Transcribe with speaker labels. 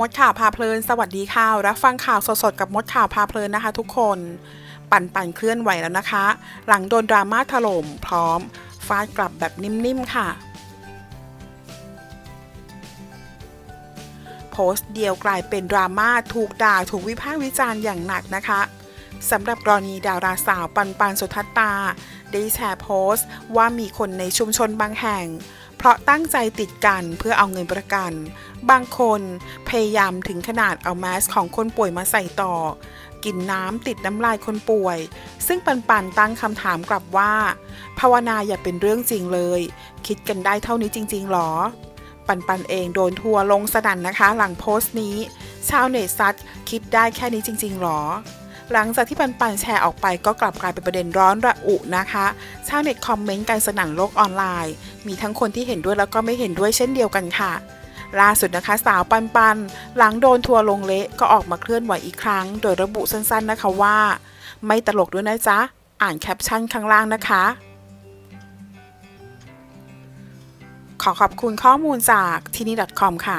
Speaker 1: มดข่าวพาเพลิน สวัสดีค่ะ รับฟังข่าวสดๆกับมดข่าวพาเพลินนะคะ ทุกคน ปั่นปั่นเคลื่อนไหวแล้วนะคะ หลังโดนดราม่าถล่มพร้อมฟาดกลับแบบนิ่มๆค่ะ โพสต์เดียวกลายเป็นดราม่าถูกด่าถูกวิพากษ์วิจารณ์อย่างหนักนะคะสำหรับกรณีดาราสาวปันปันสุทัตตา ได้แชร์โพสต์ว่ามีคนในชุมชนบางแห่ง เพราะตั้งใจติดกันเพื่อเอาเงินประกัน บางคนพยายามถึงขนาดเอาแมสของคนป่วยมาใส่ต่อ กินน้ำติดน้ำลายคนป่วย ซึ่งปันปันตั้งคำถามกลับว่า ภาวนาอย่าเป็นเรื่องจริงเลย คิดกันได้เท่านี้จริง ๆหรอ ปันปันเองโดนทัวลงสนั่นนะคะ หลังโพสต์นี้ ชาวเน็ตซัดคิดได้แค่นี้จริง ๆหรอ หลังจากที่ปันปันแชร์ออกไปก็กลับกลายเป็นประเด็นร้อนระอุนะคะชาวเน็ตคอมเมนต์กันสนั่นโลกออนไลน์ มีทั้งคนที่เห็นด้วยแล้วก็ไม่เห็นด้วยเช่นเดียวกันค่ะล่าสุดนะคะสาวปันปัน หลังโดนทัวร์ลงเละก็ออกมาเคลื่อนไหวอีกครั้ง โดยระบุสั้นๆนะคะว่า ไม่ตลกด้วยนะจ๊ะ อ่านแคปชั่นข้างล่างนะคะ ขอขอบคุณข้อมูลจากที่นี่ .com ค่ะ